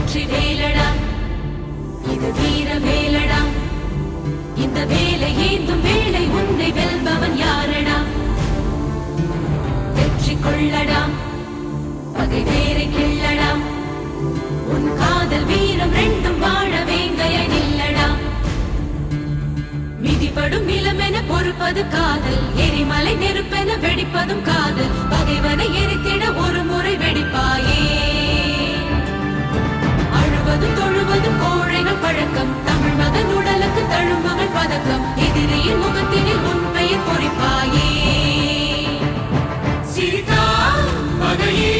வெற்றி வேலடம். இது வீர வேலடம். இந்த வேலை ஏந்தும் வேலை உன்னை வெல்பவன் யாரடா வெற்றி கொள்ளடா பகை வேரை கிள்ளடா உன் காதல் வீரம் ரெண்டும் வாழ வேங்கைய நில்லடா மிதிப்படும் இளமென பொறுப்பது காதல். எரிமலை நெருப்பென வெடிப்பதும் காதல். பகைவனை உண்பதும் தொழுவதும் கோழைகள் பழக்கம். தமிழ் மகன் உடலுக்கு தழும்புகள் பதக்கம். எதிரியின் முகத்தினில் உண்மையை பொறிப்பாயே. சீதா மகையே